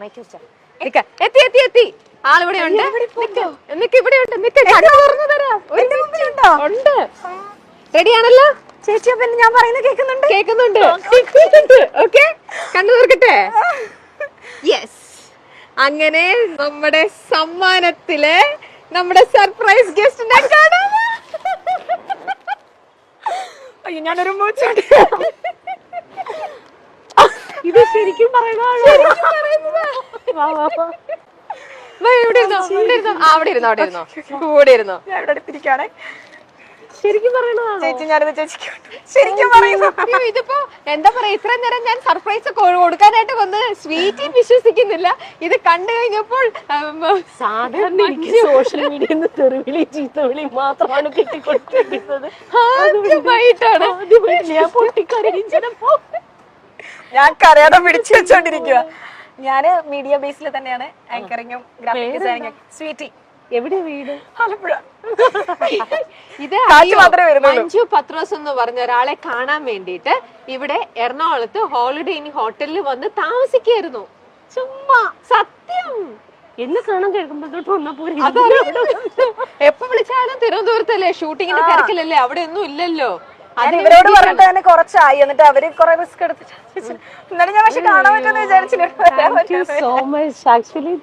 Mic വെച്ചാ. നിക്ക. എത്തി എത്തി എത്തി. ആളിവിടെ ഉണ്ട്. നിക്ക്. ഇവിടെ ഉണ്ട്. നിക്ക്. തുറന്നു തരാം. ഉണ്ട്. റെഡിയാണല്ലോ? ചേച്ചി അപ്പൊ ഞാൻ പറയുന്നത് കേൾക്കുന്നുണ്ട്? കേക്കുന്നുണ്ട് ഓക്കെ. കണ്ണു തുറക്കട്ടെ? യെസ് അങ്ങനെ നമ്മുടെ സമ്മാനത്തിലെ നമ്മുടെ സർപ്രൈസ് ഗസ്റ്റിന്റെ കാണാം. അയ്യോ ഞാനൊരു മൂച്ചുണ്ട് ശരിക്കും അവിടെ ഇരുന്നോ അവിടെ ഇരുന്നോ? കൂടെ ഇരുന്നോ? അടുത്തിരിക്കുകയാണേ. ശരിക്കും പറയണതാണോ ചേച്ചി ഞാനിത് ചേച്ചിക്ക് ശരിക്കും പറയുന്നു ഇതിപ്പോ എന്താ പറയാ ഇത്രയും നേരം ഞാൻ സർപ്രൈസ് കൊടുക്കാനായിട്ട് വന്ന് സ്വീറ്റ് വിശ്വസിക്കുന്നില്ല. ഇത് കണ്ടു കഴിഞ്ഞപ്പോൾ സാധാരണ എനിക്ക് സോഷ്യൽ മീഡിയ തെറിവിളി ചീത്തവിളി മാത്രമാണ് കിട്ടിക്കൊടുത്തിരിക്കുന്നത്. ആദ്യമായിട്ടാണ്. പൊട്ടിക്കരയിച്ചപ്പോ ഞാൻ കരയാതെ പിടിച്ചു വെച്ചോണ്ടിരിക്കുക ഞാൻ മീഡിയ ബേസിൽ തന്നെയാണ് ആങ്കറിങ്ങും ഗ്രാഫിക് ഡിസൈനിങ്ങും സ്വീറ്റി. എവിടെ വീട്? ആലപ്പുഴ. ഇത് കാറ്റ് അറിയോ? മാത്രമേ വരുന്നുള്ളൂ. മഞ്ജു പത്രോസ് എന്ന് പറഞ്ഞ ഒരാളെ കാണാൻ വേണ്ടിയിട്ട് ഇവിടെ എറണാകുളത്ത് ഹോളിഡേ ഇൻ ഹോട്ടലിൽ വന്ന് താമസിക്കായിരുന്നു ചുമ്മാ സത്യം. എന്ന് കാണാൻ കേൾക്കുമ്പോഴത്തോട്ട് എപ്പൊ വന്നപ്പോ എപ്പോ വിളിച്ചാലും തിരുവനന്തപുരത്തല്ലേ? ഷൂട്ടിങ്ങിന്റെ തിരക്കിലല്ലേ? അവിടെ ഒന്നും ഇല്ലല്ലോ. അതിന് ഇവരോട്. പറഞ്ഞിട്ട് തന്നെ കുറച്ചായി. എന്നിട്ട് അവർ കുറെ റിസ്ക് എടുത്തിട്ട് എന്നാലും ഞാൻ പക്ഷെ കാണാൻ പറ്റുമെന്ന് വിചാരിച്ചില്ല. സോ മച്ച് ആക്ച്വലി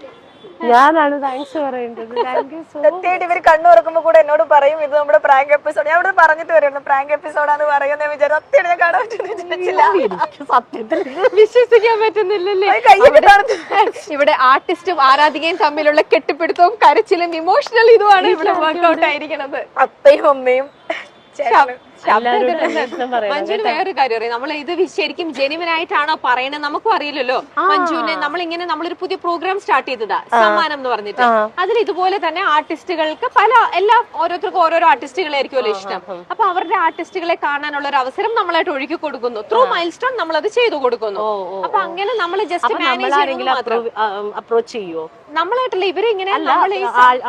ഞാനാണ് താങ്ക്സ് പറയേണ്ടത്. ഇവർ സോ സത്യമായിട്ട് ഇവർ കണ്ണു തുറക്കുമ്പോ കൂടെ എന്നോട് പറയും ഇത് നമ്മുടെ പ്രാങ്ക് എപ്പിസോഡ് ഞാൻ ഇവിടെ പറഞ്ഞിട്ട് വരുന്നു പ്രാങ്ക് എപ്പിസോഡാന്ന് പറയുന്ന വിചാരം സത്യമായിട്ട് ഞാൻ കാണാൻ വിചാരിച്ചില്ല. സത്യത്തിൽ വിശ്വസിക്കാൻ പറ്റുന്നില്ലല്ലേ? അത്. ഇവിടെ ആർട്ടിസ്റ്റും ആരാധികയും തമ്മിലുള്ള കെട്ടിപ്പിടുത്തവും കരച്ചിലും ഇമോഷണൽ ഇതുമാണ് ഇവിടെ വർക്ക്ഔട്ട് ആയിരിക്കണത്. അപ്പയും അമ്മയും മഞ്ജുന് വേറൊരു കാര്യം അറിയാം? നമ്മൾ ഇത് ശരിക്കും ജെനുവിൻ ആയിട്ടാണോ പറയണത് നമുക്കും അറിയില്ലല്ലോ. മഞ്ജുവിനെ നമ്മൾ ഇങ്ങനെ നമ്മളൊരു പുതിയ പ്രോഗ്രാം സ്റ്റാർട്ട് ചെയ്തതാ സമ്മാനം എന്ന് പറഞ്ഞിട്ട്. അതിൽ ഇതുപോലെ തന്നെ ആർട്ടിസ്റ്റുകൾക്ക് പല എല്ലാ ഓരോരുത്തർക്കും ഓരോരോ ആർട്ടിസ്റ്റുകളായിരിക്കുമല്ലോ ഇഷ്ടം. അപ്പൊ അവരുടെ ആർട്ടിസ്റ്റുകളെ കാണാനുള്ള ഒരു അവസരം നമ്മളായിട്ട് ഒഴുകി കൊടുക്കുന്നു. ത്രൂ മൈൽ സ്റ്റോൺ നമ്മൾ അത് ചെയ്തു കൊടുക്കുന്നു. അപ്പൊ അങ്ങനെ നമ്മൾ ജസ്റ്റ് മാനേജ് അപ്രോച്ച് ചെയ്യോ നമ്മളായിട്ടല്ല ഇവരെ ഇങ്ങനെ അല്ല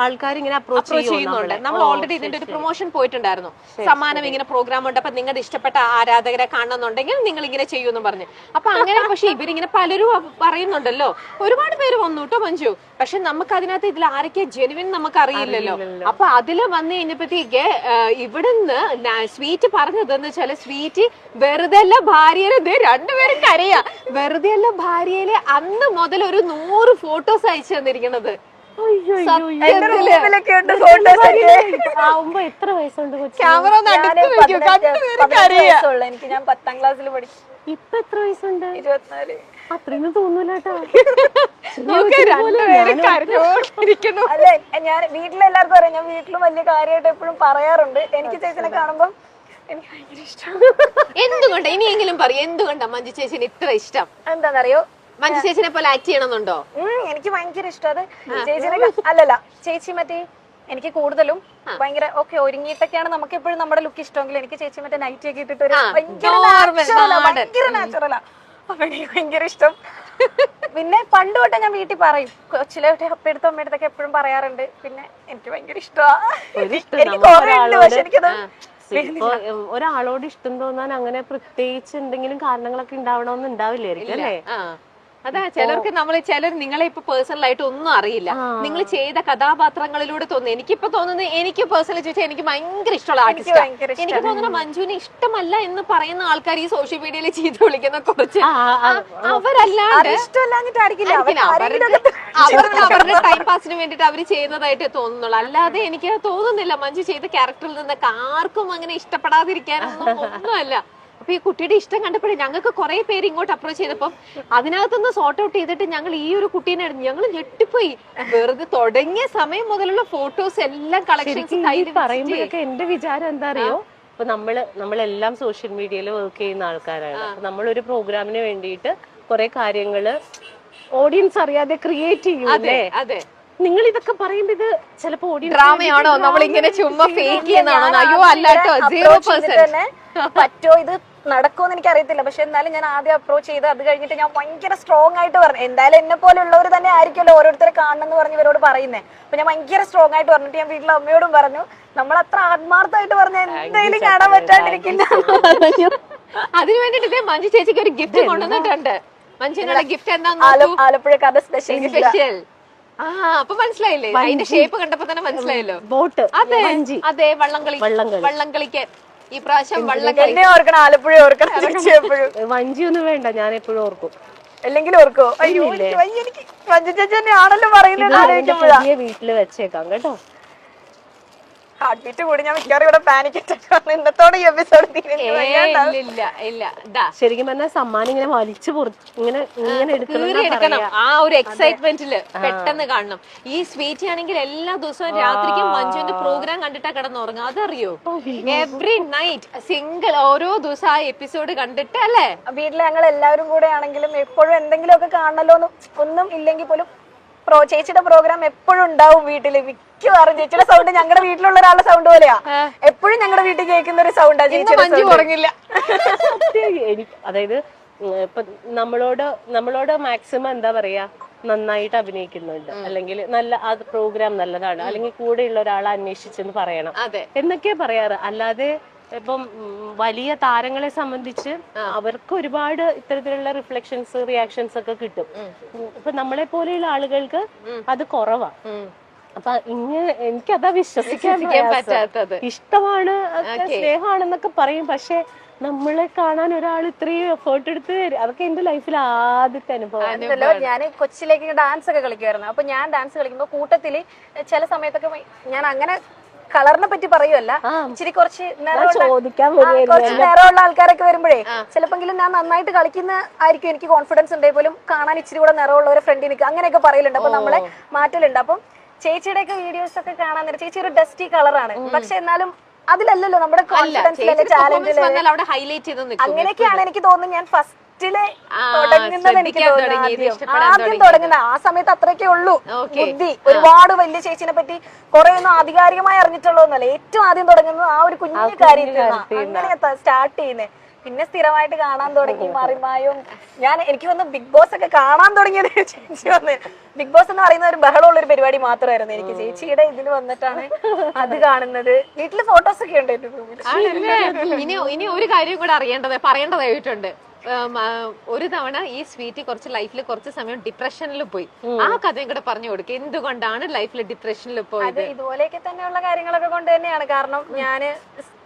ആൾക്കാർ ഇങ്ങനെ അപ്രോച്ച് ചെയ്യുന്നുണ്ട്. നമ്മൾ ഓൾറെഡി ഇതിന്റെ ഒരു പ്രൊമോഷൻ പോയിട്ടുണ്ടായിരുന്നു. സമ്മാനം ഇങ്ങനെ പ്രോഗ്രാം ഉണ്ട് അപ്പൊ നിങ്ങളുടെ ഇഷ്ടപ്പെട്ട ആരാധകരെ കാണണമെന്നുണ്ടെങ്കിൽ നിങ്ങൾ ഇങ്ങനെ ചെയ്യുമെന്ന് പറഞ്ഞു. അപ്പൊ അങ്ങനെ പക്ഷെ ഇവരിങ്ങനെ പലരും പറയുന്നുണ്ടല്ലോ. ഒരുപാട് പേര് വന്നു കേട്ടോ മഞ്ജു. പക്ഷെ നമുക്ക് അതിനകത്ത് ഇതിൽ ആരൊക്കെ ജെനുവിൻ നമുക്ക് അറിയില്ലല്ലോ. അപ്പൊ അതിൽ വന്നു കഴിഞ്ഞപ്പോഴത്തേക്ക് ഇവിടുന്ന് സ്വീറ്റ് പറഞ്ഞതെന്ന് വെച്ചാൽ സ്വീറ്റ് വെറുതെ അല്ല ഭാര്യയിൽ ദേ രണ്ടുപേരും കരയാ. വെറുതെ അല്ല ഭാര്യയിലെ അന്ന് മുതൽ ഒരു നൂറ് ഫോട്ടോസ് അയച്ചു തന്നിരിക്കണത് ആവുമ്പോ എത്ര വയസ്സുണ്ട് ക്യാമറ എനിക്ക് ഞാൻ പത്താം ക്ലാസ്സിൽ പഠിക്കും ഇപ്പൊ എത്ര വയസ്സുണ്ട്? ഇരുപത്തിനാല്. അത്രയൊന്നും തോന്നൂല കേട്ടോ. നമുക്ക് രണ്ടുപേരും കരഞ്ഞോണ്ടിരിക്കുന്നു. അല്ലെ ഞാൻ വീട്ടിലെല്ലാവർക്കും അറിയാം. ഞാൻ വീട്ടിലും വലിയ കാര്യമായിട്ട് എപ്പോഴും പറയാറുണ്ട്. എനിക്ക് ചേച്ചിനെ കാണുമ്പോ എനിക്ക് ഭയങ്കര ഇഷ്ടം എന്തുകൊണ്ട്? ഇനിയെങ്കിലും പറയും. എന്തുകൊണ്ടാ മഞ്ജു ചേച്ചിന് ഇത്ര ഇഷ്ടം? എന്താണെന്നറിയോ മഞ്ജു ചേച്ചിനെ പോലെ ആക്ട് ചെയ്യണമെന്നുണ്ടോ? എനിക്ക് ഭയങ്കര ഇഷ്ടം അത്. ചേച്ചിനെ അല്ലല്ല ചേച്ചി മറ്റേ എനിക്ക് കൂടുതലും ഭയങ്കര ഓക്കെ ഒരുങ്ങിയിട്ടൊക്കെയാണ് നമുക്ക് എപ്പോഴും നമ്മുടെ ലുക്ക് ഇഷ്ടമെങ്കിൽ എനിക്ക് ചേച്ചി മറ്റേ നൈറ്റ് ഒക്കെ ഇട്ടിട്ട് ഒരു ആ, ഭയങ്കര നാച്ചുറലാ അപ്പൊ എനിക്ക് ഭയങ്കര ഇഷ്ടം. പിന്നെ പണ്ട് തൊട്ടേ ഞാൻ വീട്ടിൽ പറയും കൊച്ചിലെ അപ്പടുത്തും അമ്മയടുത്തൊക്കെ എപ്പോഴും പറയാറുണ്ട് പിന്നെ എനിക്ക് ഭയങ്കര ഇഷ്ടമാണ് ഒരാളോട്. ഇഷ്ടം തോന്നാൻ അങ്ങനെ പ്രത്യേകിച്ച് എന്തെങ്കിലും കാരണങ്ങളൊക്കെ ഉണ്ടാവണമെന്ന് ഉണ്ടാവില്ലായിരിക്കും അല്ലേ? ആ. അതാ ചിലർക്ക് നമ്മൾ ചിലർ നിങ്ങളെ ഇപ്പൊ പേഴ്സണൽ ആയിട്ട് ഒന്നും അറിയില്ല. നിങ്ങൾ ചെയ്ത കഥാപാത്രങ്ങളിലൂടെ തോന്നുന്നു. എനിക്കിപ്പോ തോന്നുന്നത് എനിക്ക് പേഴ്സണലി ചോദിച്ചാൽ എനിക്ക് ഭയങ്കര ഇഷ്ടമുള്ള ആർട്ടിസ്റ്റ് എനിക്ക് തോന്നുന്നു മഞ്ജുവിനെ ഇഷ്ടമല്ല എന്ന് പറയുന്ന ആൾക്കാർ ഈ സോഷ്യൽ മീഡിയയിൽ ചെയ്ത് വിളിക്കുന്ന കുറച്ച്. അവരല്ലാണ്ട് അവർക്ക് അവരുടെ ടൈം പാസിന് വേണ്ടിട്ട് അവർ ചെയ്യുന്നതായിട്ട് തോന്നുന്നുള്ളൂ. അല്ലാതെ എനിക്ക് തോന്നുന്നില്ല മഞ്ജു ചെയ്ത ക്യാരക്ടറിൽ നിന്നൊക്കെ ആർക്കും അങ്ങനെ ഇഷ്ടപ്പെടാതിരിക്കാനൊന്നും ഒന്നുമല്ല. അപ്പൊ ഈ കുട്ടിയുടെ ഇഷ്ടം കണ്ടപ്പോഴേ ഞങ്ങൾക്ക് കുറെ പേര് ഇങ്ങോട്ട് അപ്രോച്ച് ചെയ്തപ്പം അതിനകത്തുനിന്ന് സോർട്ട് ഔട്ട് ചെയ്തിട്ട് ഞങ്ങൾ ഈ ഒരു കുട്ടീനെ ഞങ്ങൾ ഞെട്ടിപ്പോയി. വെറുതെ തുടങ്ങിയ സമയം മുതലുള്ള ഫോട്ടോസ് എല്ലാം പറയുമ്പോഴൊക്കെ എന്റെ വിചാരം എന്താ അറിയോ? അപ്പൊ നമ്മൾ നമ്മളെല്ലാം സോഷ്യൽ മീഡിയയിൽ വർക്ക് ചെയ്യുന്ന ആൾക്കാരാണ്. നമ്മളൊരു പ്രോഗ്രാമിന് വേണ്ടിയിട്ട് കുറെ കാര്യങ്ങൾ ഓഡിയൻസ് അറിയാതെ ക്രിയേറ്റ് ചെയ്യൂലേ അതെ അതെ. നിങ്ങൾ ഇതൊക്കെ പറയുമ്പോ ഇത് ചിലപ്പോ ഓഡിയൻസ് ഡ്രാമയാണോ? നമ്മൾ ഇങ്ങനെ ചുമ്മാ ഫേക്ക് ചെയ്യുന്നതാണോ? അയ്യോ അല്ലാട്ടോ സീറോ പെർസെന്റ് പറ്റോ ഇത് നടക്കുമെന്ന് എനിക്ക് അറിയത്തില്ല പക്ഷെ എന്നാലും ഞാൻ ആദ്യം അപ്രോച്ച് ചെയ്ത് അത് കഴിഞ്ഞിട്ട് ഞാൻ ഭയങ്കര സ്ട്രോങ് ആയിട്ട് പറഞ്ഞു. എന്തായാലും എന്നെ പോലെയുള്ളവർ തന്നെ ആയിരിക്കുമല്ലോ ഓരോരുത്തരെ കാണണമെന്ന് പറഞ്ഞ് ഇവരോട് പറയുന്നത് അപ്പൊ ഞാൻ ഭയങ്കര സ്ട്രോങ് ആയിട്ട് പറഞ്ഞിട്ട് ഞാൻ വീട്ടിലെ അമ്മയോടും പറഞ്ഞു നമ്മൾ അത്ര ആത്മാർത്ഥമായിട്ട് പറഞ്ഞ എന്തായാലും കാണാൻ പറ്റാണ്ടിരിക്കില്ല. അതിന് പറഞ്ഞു. അതിനു വേണ്ടിട്ട് മഞ്ജു ചേച്ചിക്ക് ഒരു ഗിഫ്റ്റ് കൊണ്ടുവന്നിട്ടുണ്ട്. മഞ്ജുവിനുള്ള ഗിഫ്റ്റ് എന്താ ആല- നോക്കൂ. ആലപ്പുഴക്കാരുടെ സ്പെഷ്യൽ സ്പെഷ്യൽ ആ അപ്പൊ മനസ്സിലായില്ലേ? അതിന്റെ ഷേപ്പ് കണ്ടപ്പോ തന്നെ മനസ്സിലായല്ലോ. ബോട്ട്. അതെ അതെ വള്ളംകളി. വള്ളംകളി. വള്ളംകളിക്ക്. ഈ പ്രാവശ്യം വള്ളക്കളി എന്നെ ഓർക്കണം ആലപ്പുഴ ഓർക്കണം തിരിച്ച് എപ്പോഴും. വഞ്ചി ഒന്നും വേണ്ട ഞാൻ എപ്പോഴും ഓർക്കും. അല്ലെങ്കിൽ ഓർക്കോ? അയ്യോ എനിക്ക് വഞ്ചി ചേച്ചി ആണല്ലോ പറയുന്നത് വീട്ടിൽ വീട്ടിൽ വെച്ചേക്കാം കേട്ടോ. ഹാർട്ട് ബീറ്റ് കൂടി ഞാൻ മിക്കവാറും ഇവിടെ പാനിക് അറ്റാക്ക് ഇന്നത്തോടെ ഈ എപ്പിസോഡ് ഇല്ല ഇല്ല ഇല്ല. ഇതാ ശരിക്കും പറഞ്ഞാൽ സമ്മാനം ഇങ്ങനെ വലിച്ചു പൊറി ഇങ്ങനെ ഇങ്ങനെ എടുക്കണം. ആ ഒരു എക്സൈറ്റ്മെന്റിൽ പെട്ടെന്ന് കാണണം. ഈ സ്വീറ്റ് ആണെങ്കിൽ എല്ലാ ദിവസവും രാത്രിക്കും മഞ്ജുവിന്റെ പ്രോഗ്രാം കണ്ടിട്ടാ കിടന്നുറങ്ങുക. അതറിയോ? എവറി നൈറ്റ് സിംഗിൾ ഓരോ ദിവസം ആ എപ്പിസോഡ് കണ്ടിട്ട് അല്ലേ? വീട്ടിൽ ഞങ്ങൾ എല്ലാവരും കൂടെ ആണെങ്കിലും എപ്പോഴും എന്തെങ്കിലുമൊക്കെ കാണണല്ലോ എന്ന് ഒന്നും ഇല്ലെങ്കിൽ പോലും പ്രോ ചേച്ചിയുടെ പ്രോഗ്രാം എപ്പോഴും ഉണ്ടാവും വീട്ടിൽ. മിക്കവാറും ചേച്ചിയുടെ സൗണ്ട് ഞങ്ങളുടെ വീട്ടിലുള്ള ഒരാളുടെ സൗണ്ട് പോലെയാ. എപ്പോഴും ഞങ്ങളുടെ വീട്ടിൽ കേൾക്കുന്ന ഒരു സൗണ്ടാ ചേച്ചിയുടെ അതായത് ഇപ്പൊ നമ്മളോട് നമ്മളോട് മാക്സിമം എന്താ പറയാ നന്നായിട്ട് അഭിനയിക്കുന്നുണ്ട്. അല്ലെങ്കിൽ നല്ല ആ പ്രോഗ്രാം നല്ലതാണ്. അല്ലെങ്കിൽ കൂടെയുള്ള ഒരാളെ അന്വേഷിച്ചെന്ന് പറയണം. എന്നൊക്കെ എന്നൊക്കെയാ പറയാറ്. അല്ലാതെ ഇപ്പം വലിയ താരങ്ങളെ സംബന്ധിച്ച് അവർക്ക് ഒരുപാട് ഇത്തരത്തിലുള്ള റിഫ്ലക്ഷൻസ് റിയാക്ഷൻസ് ഒക്കെ കിട്ടും. ഇപ്പൊ നമ്മളെ പോലെയുള്ള ആളുകൾക്ക് അത് കുറവാ. അപ്പൊ ഇങ്ങനെ എനിക്കതാ വിശ്വസിക്കാൻ വിശ്വസിക്കാൻ പറ്റാത്തത്. ഇഷ്ടമാണ് സ്നേഹമാണെന്നൊക്കെ പറയും. പക്ഷെ നമ്മളെ കാണാൻ ഒരാൾ ഇത്രയും എഫേർട്ട് എടുത്ത് തരും. അതൊക്കെ എന്റെ ലൈഫിൽ ആദ്യത്തെ അനുഭവം ഞാൻ കൊച്ചിലേക്ക് ഡാൻസ് ഒക്കെ കളിക്കുമായിരുന്നു അപ്പൊ ഞാൻ ഡാൻസ് കളിക്കുമ്പോൾ കൂട്ടത്തിൽ ചില സമയത്തൊക്കെ ഞാൻ അങ്ങനെ കളറിനെ പറ്റി പറയുമല്ല ഇച്ചിരി കുറച്ച് കുറച്ച് നേരമുള്ള ആൾക്കാരൊക്കെ വരുമ്പോഴേ ചിലപ്പെങ്കിലും ഞാൻ നന്നായിട്ട് കളിക്കുന്ന ആയിരിക്കും. എനിക്ക് കോൺഫിഡൻസ് ഉണ്ടെങ്കിൽ പോലും കാണാൻ ഇച്ചിരി കൂടെ നിറമുള്ള ഒരു ഫ്രണ്ടിൽ നിൽക്കുക. അങ്ങനെയൊക്കെ പറയലുണ്ട്. അപ്പൊ നമ്മളെ മാറ്റലുണ്ട്. അപ്പം ചേച്ചിയുടെ ഒക്കെ വീഡിയോസ് ഒക്കെ കാണാൻ നേരം ചേച്ചി ഒരു ഡസ്റ്റി കളറാണ് പക്ഷെ എന്നാലും അതിലല്ലല്ലോ നമ്മുടെ കോൺഫിഡൻസ് ചാലഞ്ചിൽ വന്നാൽ അവിടെ ഹൈലൈറ്റ് ചെയ്ത് നിൽക്കും. അങ്ങനെയൊക്കെയാണ് എനിക്ക് തോന്നുന്നത്. ഞാൻ ഫസ്റ്റിൽ ആ, തുടങ്ങുന്നത് എനിക്ക് തോന്നുന്നു ആദ്യം. തുടങ്ങുന്ന ആ സമയത്ത് അത്രയൊക്കെ ഉള്ളൂ. ബുദ്ധി ഒരുപാട് വലിയ ചേച്ചിനെ പറ്റി കുറെ ഒന്നും ആധികാരികമായി അറിഞ്ഞിട്ടുള്ളതൊന്നല്ല ഏറ്റവും ആദ്യം തുടങ്ങുന്നത് ആ ഒരു കുഞ്ഞു കാര്യത്തിൽ അങ്ങനെയാ സ്റ്റാർട്ട് ചെയ്യുന്നത് പിന്നെ സ്ഥിരമായിട്ട് കാണാൻ തുടങ്ങി മറിമായും ഞാൻ എനിക്ക് വന്ന് ബിഗ് ബോസ് ഒക്കെ കാണാൻ തുടങ്ങിയത് ചേച്ചി വന്ന് ബിഗ് ബോസ് എന്ന് പറയുന്ന ഒരു ബഹളമുള്ള ഒരു പരിപാടി മാത്രമായിരുന്നു. എനിക്ക് ചേച്ചിയുടെ ഇതിൽ വന്നിട്ടാണ് അത് കാണുന്നത്. വീട്ടിൽ ഫോട്ടോസ് ഒക്കെ ഉണ്ട് എന്റെ റൂമിൽ ഇനി ഇനി ഒരു കാര്യം കൂടെ അറിയേണ്ടത് പറയേണ്ടതായിട്ടുണ്ട്. ഒരു തവണ ഈ സ്വീറ്റ് കുറച്ച് ലൈഫിൽ കുറച്ച് സമയം ഡിപ്രഷനിൽ പോയി. ആ കഥയും കൂടെ പറഞ്ഞു കൊടുക്കുക എന്തുകൊണ്ടാണ് ലൈഫിൽ ഡിപ്രഷനിൽ പോയത്? ഇതുപോലെയൊക്കെ തന്നെയുള്ള കാര്യങ്ങളൊക്കെ കൊണ്ട് തന്നെയാണ്. കാരണം ഞാൻ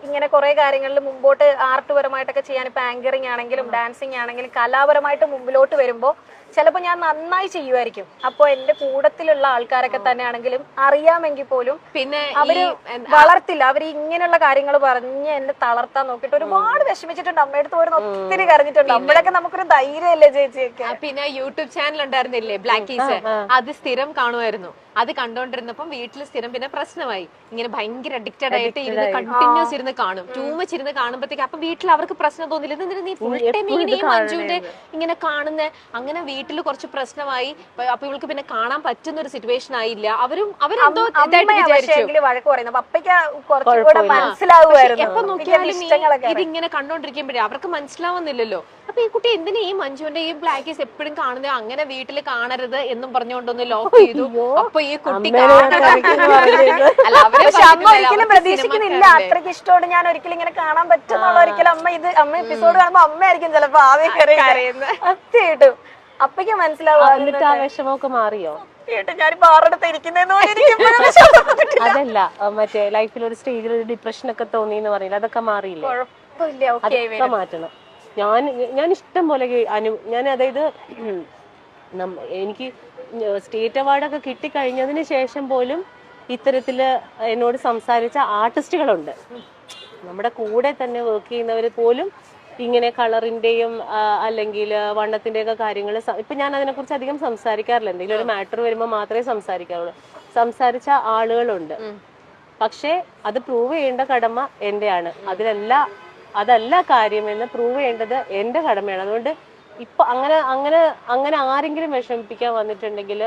ഇങ്ങനെ കുറെ കാര്യങ്ങളിൽ മുമ്പോട്ട് ആർട്ട് പരമായിട്ടൊക്കെ ചെയ്യാൻ ഇപ്പൊ ആങ്കറിങ് ആണെങ്കിലും ഡാൻസിങ് ആണെങ്കിലും കലാപരമായിട്ട് മുമ്പിലോട്ട് വരുമ്പോൾ ചിലപ്പോൾ ഞാൻ നന്നായി ചെയ്യുമായിരിക്കും. അപ്പോൾ എന്റെ കൂടത്തിലുള്ള ആൾക്കാരൊക്കെ തന്നെ ആണെങ്കിലും അറിയാമെങ്കിൽ പോലും പിന്നെ അവർ വളർത്തില്ല. അവർ ഇങ്ങനെയുള്ള കാര്യങ്ങൾ പറഞ്ഞ് എന്നെ തളർത്താൻ നോക്കിയിട്ട് ഒരുപാട് വിഷമിച്ചിട്ടുണ്ട്. അമ്മയടുത്ത് പോരുന്ന ഒത്തിരി കരഞ്ഞിട്ടുണ്ട്. അമ്മയൊക്കെ നമുക്കൊരു ധൈര്യമല്ലേ ചേച്ചിയൊക്കെ? പിന്നെ യൂട്യൂബ് ചാനൽ ഉണ്ടായിരുന്നില്ലേ? ബ്ലാക്ക് അത് സ്ഥിരം കാണുമായിരുന്നു. അത് കണ്ടോണ്ടിരുന്നപ്പം വീട്ടിൽ സ്ഥിരം പിന്നെ പ്രശ്നമായി. ഇങ്ങനെ ഭയങ്കര അഡിക്റ്റഡ് ആയിട്ട് ഇരുന്ന് കണ്ടിന്യൂസ് ഇരുന്ന് കാണും. ടൂമച്ച് ഇരുന്ന് കാണുമ്പോഴത്തേക്ക് അപ്പൊ വീട്ടിൽ അവർക്ക് പ്രശ്നം തോന്നില്ല. എന്നിട്ട് നീ ഫുൾ ടൈം മഞ്ജുവിന്റെ ഇങ്ങനെ കാണുന്ന. അങ്ങനെ വീട്ടിൽ കുറച്ച് പ്രശ്നമായി. അപ്പൊ ഇവൾക്ക് പിന്നെ കാണാൻ പറ്റുന്ന ഒരു സിറ്റുവേഷൻ ആയില്ല. അവരും അവരെന്തോ എപ്പൊ നോക്കിയാലും ഇതിങ്ങനെ കണ്ടോണ്ടിരിക്കുമ്പോഴേ അവർക്ക് മനസ്സിലാവുന്നില്ലല്ലോ. അപ്പൊ ഈ കുട്ടി എന്തിനാ ഈ മഞ്ജുവിന്റെ ഈ ബ്ലാക്കീസ് എപ്പോഴും കാണുന്നത് അങ്ങനെ വീട്ടിൽ കാണരുത് എന്നും പറഞ്ഞുകൊണ്ടൊന്ന് ലോക്ക് ചെയ്തു. അപ്പൊ ഈ കുട്ടി. അല്ല അവരെ പക്ഷെ അമ്മ ഒരിക്കലും പ്രതീക്ഷിക്കുന്നില്ല. അത്രയ്ക്ക് ഇഷ്ടമാണ്. ഞാൻ ഒരിക്കലും ഇങ്ങനെ കാണാൻ പറ്റുന്നുള്ള ഒരിക്കലും അമ്മ ഇത് അമ്മ എപ്പിസോഡ് കാണുമ്പോ അമ്മയായിരിക്കും ചിലപ്പോ ആദ്യം കരയുന്നത് സത്യമായിട്ടും അപ്പയ്ക്ക് മനസ്സിലാവും എന്നിട്ട് ആ വിഷമമൊക്കെ മാറിയോ? അതല്ല മറ്റേ ലൈഫിൽ ഒരു സ്റ്റേജിൽ ഒരു ഡിപ്രഷൻ ഒക്കെ തോന്നി എന്ന് പറയില്ല അതൊക്കെ മാറിയില്ലേ? അതൊക്കെ മാറ്റണം. ഞാൻ ഞാൻ ഇഷ്ടം പോലെ അനു ഞാൻ അതായത് എനിക്ക് സ്റ്റേറ്റ് അവാർഡൊക്കെ കിട്ടിക്കഴിഞ്ഞതിന് ശേഷം പോലും ഇത്തരത്തിൽ എന്നോട് സംസാരിച്ച ആർട്ടിസ്റ്റുകളുണ്ട്. നമ്മുടെ കൂടെ തന്നെ വർക്ക് ചെയ്യുന്നവർ പോലും ഇങ്ങനെ കളറിന്റെയും അല്ലെങ്കിൽ വണ്ണത്തിന്റെയൊക്കെ കാര്യങ്ങൾ ഇപ്പൊ ഞാൻ അതിനെക്കുറിച്ച് അധികം സംസാരിക്കാറില്ല. എന്തെങ്കിലും ഒരു മാറ്റർ വരുമ്പോൾ മാത്രമേ സംസാരിക്കാറുള്ളൂ സംസാരിച്ച ആളുകളുണ്ട്. പക്ഷേ അത് പ്രൂവ് ചെയ്യേണ്ട കടമ എന്റെയാണ്. അതിലല്ല അതല്ല കാര്യമെന്ന് പ്രൂവ് ചെയ്യേണ്ടത് എന്റെ കടമയാണ്. അതുകൊണ്ട് ഇപ്പൊ അങ്ങനെ അങ്ങനെ അങ്ങനെ ആരെങ്കിലും വിഷമിപ്പിക്കാൻ വന്നിട്ടുണ്ടെങ്കിൽ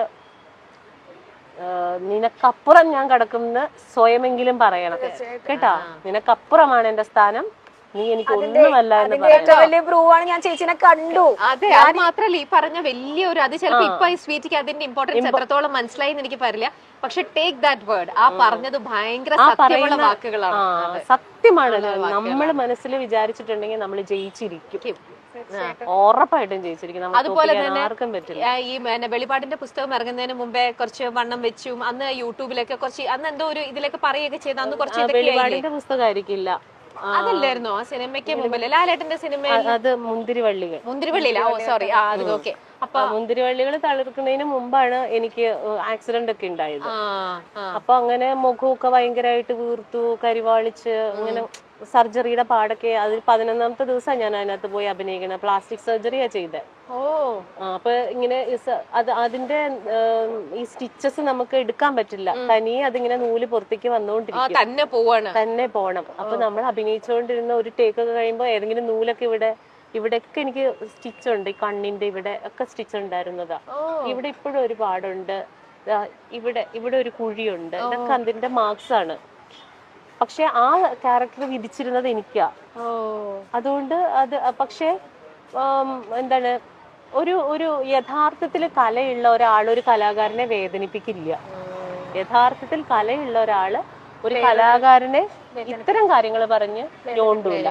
നിനക്കപ്പുറം ഞാൻ കിടക്കുമെന്ന് സ്വയമെങ്കിലും പറയണം. കേട്ടാ? നിനക്കപ്പുറമാണ് എന്റെ സ്ഥാനം. നീ എനിക്ക് ഒന്നുമല്ല ഏറ്റവും വലിയ പ്രൂവാണ് ഞാൻ ചേച്ചിനെ കണ്ടു. അതെ അത് മാത്രല്ല ഈ പറഞ്ഞ വലിയ ഒരു അത് ചിലപ്പോ ഇപ്പൊ ഈ സ്വീറ്റിക്ക് അതിന്റെ ഇമ്പോർട്ടൻസ് എത്രത്തോളം മനസ്സിലായി എന്ന് എനിക്ക് പറയില്ല. പക്ഷെ ടേക്ക് ദാറ്റ് വേർഡ് ആ പറഞ്ഞത് ഭയങ്കര സത്യമുള്ള വാക്കുകളാണ്. സത്യമാണ്. നമ്മൾ മനസ്സിൽ വിചാരിച്ചിട്ടുണ്ടെങ്കിൽ നമ്മൾ ജയിച്ചിരിക്കും. ഉറപ്പായിട്ടും ജയിച്ചിരിക്കും. നമുക്ക് അതുപോലെ തന്നെ ആർക്കും പറ്റില്ല. ഈ വെളിപാടിന്റെ പുസ്തകം ഇറങ്ങുന്നതിന് മുമ്പേ കുറച്ച് വണ്ണം വെച്ചും അന്ന് യൂട്യൂബിലൊക്കെ കുറച്ച് അന്ന് എന്തോ ഒരു ഇതിലൊക്കെ പറയുകയൊക്കെ ചെയ്ത് അന്ന് കുറച്ച് വെളിപാടിന്റെ പുസ്തകമായിരിക്കില്ല. അതല്ലായിരുന്നോ? ആ സിനിമയ്ക്ക് മുമ്പല്ലേ ലാലേട്ടന്റെ സിനിമ അത് മുന്തിരിവള്ളികൾ. മുന്തിരിവള്ളിയില്ല ഓ സോറി ആ അത് ഓക്കെ അപ്പൊ മുന്തിരിവള്ളികൾ തളിർക്കുന്നതിന് മുമ്പാണ് എനിക്ക് ആക്സിഡന്റ് ഒക്കെ ഉണ്ടായത്. അപ്പൊ അങ്ങനെ മുഖമൊക്കെ ഭയങ്കരമായിട്ട് വീർത്തു കരിവാളിച്ച് അങ്ങനെ സർജറിയുടെ പാടൊക്കെ അതിൽ പതിനൊന്നാമത്തെ ദിവസം ഞാൻ അതിനകത്ത് പോയി അഭിനയിക്കണം. പ്ലാസ്റ്റിക് സർജറിയാ ചെയ്തത് ഓ. അപ്പൊ ഇങ്ങനെ അത് അതിന്റെ ഈ സ്റ്റിച്ചസ് നമുക്ക് എടുക്കാൻ പറ്റില്ല. തനിയെ അതിങ്ങനെ നൂൽ പുറത്തേക്ക് വന്നോണ്ടിരിക്കും വന്നുകൊണ്ടിരിക്കും തന്നെ പോവാണ്. തന്നെ പോണം. അപ്പൊ നമ്മൾ അഭിനയിച്ചുകൊണ്ടിരുന്ന ഒരു ടേക്ക് ഒക്കെ കഴിയുമ്പോ ഏതെങ്കിലും നൂലൊക്കെ ഇവിടെ ഇവിടെയൊക്കെ എനിക്ക് സ്റ്റിച്ച് ഉണ്ട്. ഈ കണ്ണിന്റെ ഇവിടെ ഒക്കെ സ്റ്റിച്ച് ഉണ്ടായിരുന്നതാ. ഇവിടെ ഇപ്പോഴും ഒരു പാടുണ്ട് ഇവിടെ ഇവിടെ ഒരു കുഴിയുണ്ട്. ഇതൊക്കെ അതിന്റെ മാർക്സ് ആണ്. പക്ഷെ ആ ക്യാരക്ടർ വിധിച്ചിരുന്നത് എനിക്കാ. അതുകൊണ്ട് അത് പക്ഷേ എന്താണ് ഒരു ഒരു യഥാർത്ഥത്തിൽ കലയുള്ള ഒരാൾ ഒരു കലാകാരനെ വേദനിപ്പിക്കില്ല. യഥാർത്ഥത്തിൽ കലയുള്ള ഒരാൾ ഒരു കലാകാരനെ ഇത്തരം കാര്യങ്ങൾ പറഞ്ഞ് ഞോണ്ടൂല.